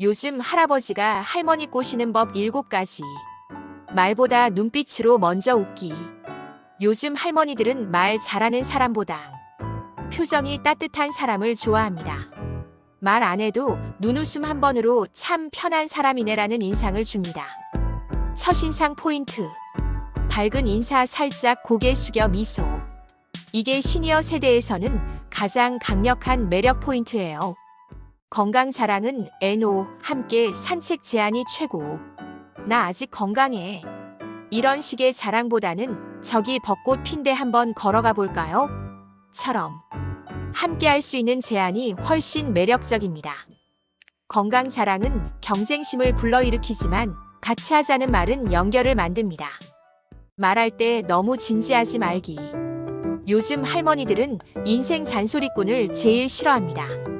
요즘 할아버지가 할머니 꼬시는 법 7가지. 말보다 눈빛으로 먼저 웃기. 요즘 할머니들은 말 잘하는 사람보다 표정이 따뜻한 사람을 좋아합니다. 말 안 해도 눈웃음 한 번으로 참 편한 사람이네라는 인상을 줍니다. 첫인상 포인트. 밝은 인사 살짝 고개 숙여 미소. 이게 시니어 세대에서는 가장 강력한 매력 포인트예요. 건강 자랑은 NO 함께 산책 제한이 최고. 나 아직 건강해. 이런 식의 자랑보다는 저기 벚꽃 핀데 한번 걸어가 볼까요? 처럼 함께 할 수 있는 제안이 훨씬 매력적입니다. 건강 자랑은 경쟁심을 불러일으키지만 같이 하자는 말은 연결을 만듭니다. 말할 때 너무 진지하지 말기. 요즘 할머니들은 인생 잔소리꾼을 제일 싫어합니다.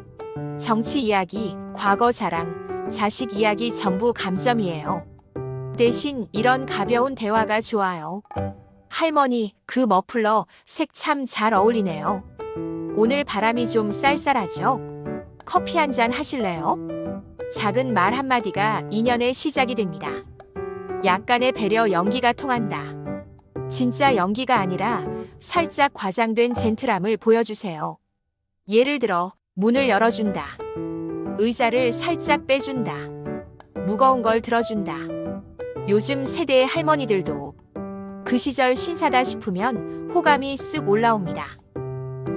정치 이야기, 과거 자랑, 자식 이야기 전부 감점이에요. 대신 이런 가벼운 대화가 좋아요. 할머니, 그 머플러 색 참 잘 어울리네요. 오늘 바람이 좀 쌀쌀하죠? 커피 한 잔 하실래요? 작은 말 한마디가 인연의 시작이 됩니다. 약간의 배려 연기가 통한다. 진짜 연기가 아니라 살짝 과장된 젠틀함을 보여주세요. 예를 들어, 문을 열어준다. 의자를 살짝 빼준다. 무거운 걸 들어준다. 요즘 세대의 할머니들도 그 시절 신사다 싶으면 호감이 쓱 올라옵니다.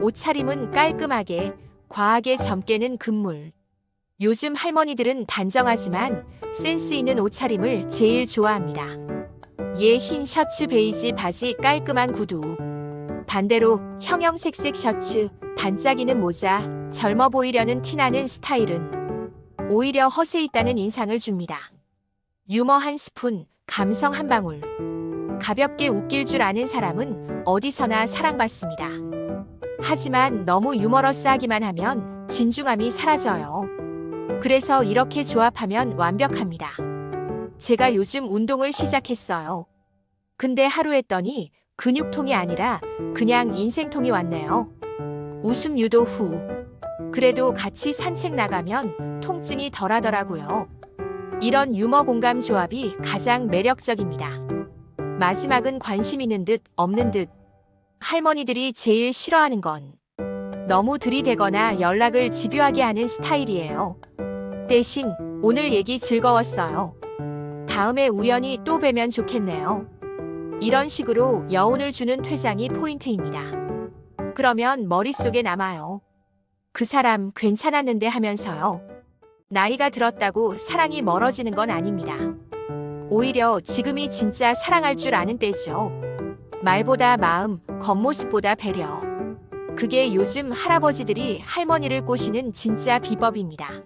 옷차림은 깔끔하게, 과하게 젊게는 금물. 요즘 할머니들은 단정하지만 센스 있는 옷차림을 제일 좋아합니다. 얘 흰 셔츠 베이지 바지 깔끔한 구두. 반대로 형형색색 셔츠, 반짝이는 모자, 젊어 보이려는 티나는 스타일은 오히려 허세 있다는 인상을 줍니다. 유머 한 스푼, 감성 한 방울. 가볍게 웃길 줄 아는 사람은 어디서나 사랑받습니다. 하지만 너무 유머러스하기만 하면 진중함이 사라져요. 그래서 이렇게 조합하면 완벽합니다. 제가 요즘 운동을 시작했어요. 근데 하루 했더니 근육통이 아니라 그냥 인생통이 왔네요. 웃음 유도 후. 그래도 같이 산책 나가면 통증이 덜하더라고요. 이런 유머 공감 조합이 가장 매력적입니다. 마지막은 관심 있는 듯 없는 듯. 할머니들이 제일 싫어하는 건 너무 들이대거나 연락을 집요하게 하는 스타일이에요. 대신 오늘 얘기 즐거웠어요. 다음에 우연히 또 뵈면 좋겠네요. 이런 식으로 여운을 주는 퇴장이 포인트입니다. 그러면 머릿속에 남아요. 그 사람 괜찮았는데 하면서요. 나이가 들었다고 사랑이 멀어지는 건 아닙니다. 오히려 지금이 진짜 사랑할 줄 아는 때죠. 말보다 마음, 겉모습보다 배려. 그게 요즘 할아버지들이 할머니를 꼬시는 진짜 비법입니다.